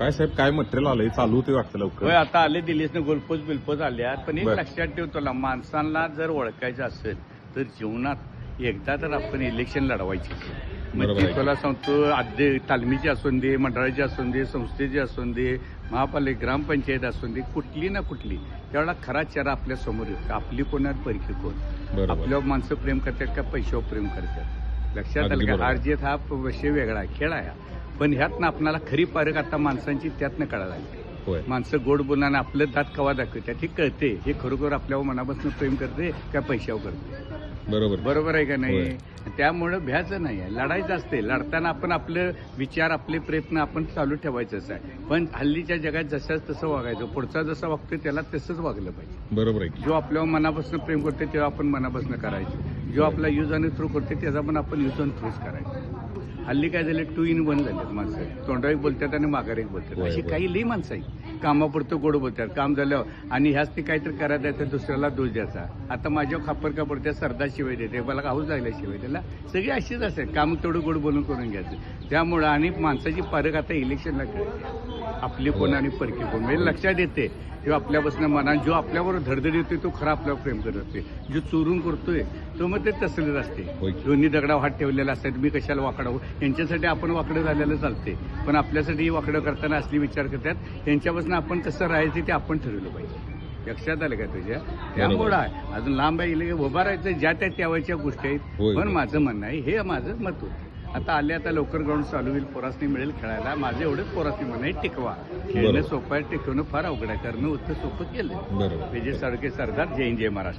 काय साहेब काय मटेरियल आलंय? चालू होते वाटतं होय लवकर आता आले दिल्लीसनं गोलपोज बिलपोज आल्या पण एक बर. लक्षात ठेव तुला माणसांना जर ओळखायचं असेल तर जीवनात एकदा तर आपण इलेक्शन लढवायची. बरोबर म्हणजे आहे. तुला सांगतो आद्य तालमीची असून दे मंडळाची असून दे संस्थेची असून दे महापालिका ग्रामपंचायत असून दे कुठली ना कुठली त्यावेळेला खरा चेहरा आपल्यासमोर येतो. आपली कोणात परकी कोण? बरोबर. आपल्यावर माणसं प्रेम करतात का? पैशावर प्रेम करतात. लक्षात अगदी आलं का? बरोबर. हा विषय वेगळा आहे खेळ आहे हा. पण ह्यातनं आपल्याला खरी पारख आता माणसांची त्यातनं कळायला लागली. होय. माणसं गोड बोलण्याने आपलं दात कवा दाखवतात हे कळते. हे खरोखर आपल्यावर मनापासून प्रेम करते का पैशावर करते? बरोबर. बरोबर आहे का नाही? त्यामुळं भ्याचं नाही आहे. लढायचं असते. लढताना आपण आपलं विचार आपले प्रयत्न आपण चालू ठेवायचंच आहे. पण हल्लीच्या जगात जसंच तसं वागायचं पुढचा जसं वागतोय त्याला तसंच वागलं पाहिजे. बरोबर आहे जो आपल्यावर मनापासून प्रेम करते तेव्हा आपण मनापासून करायचं. जो आपला यूज आणि थ्रू करते त्याचा पण आपण यूज आणि थ्रूच करायचं. हल्ली काय झाले टू इन वन झालेत माणसं. तोंडावर एक बोलतात आणि माघार बोलतात. अशी. काही लई माणसं आहे कामापुरतं गोड बोलतात. काम झाल्यावर आणि ह्याच ते काहीतरी करायला द्यायचं दुसऱ्याला दोष द्यायचा. आता माझ्यावर खापर का पडते सरदार शिवाय देते मला हाऊस लागल्या शिवाय त्याला सगळी अशीच असते काम तेवढं गोड बोलून करून घ्यायचं. त्यामुळं आणि माणसाची पारख आता इलेक्शनला कळते. आपली कोण आणि परकी कोण. म्हणजे लक्षात येते. किंवा आपल्यापासून मना जो आपल्यावर धडधड येतोय तो खरा आपल्यावर प्रेम करत असते जो चोरून करतोय तो मग ते तसलेच असते. दोन्ही दगडावर हात ठेवलेला असतात. मी कशाला वाकडावं यांच्यासाठी आपण वाकडं झालेलं चालते पण आपल्यासाठी वाकडं करताना असली विचार करतात. यांच्यापासून आपण कसं राहायचं ते आपण ठरवलं पाहिजे. लक्षात आलं का तुझ्या? त्यामुळं आहे अजून लांब आहे उभा राहायचं ज्या त्या त्यावायच्या गोष्टी आहेत. पण माझं म्हणणं आहे हे माझं मत होतं. आता आले आता लवकर ग्राउंड चालू होईल पोरासनी मिळेल खेळायला. माझं एवढंच पोरासनी म्हणणं आहे टिकवा. खेळणं. सोपं आहे टिकवणं फार अवघड आहे करणं उत्तर सोपं केलं विजय साळके सरदार जय जय महाराष्ट्र.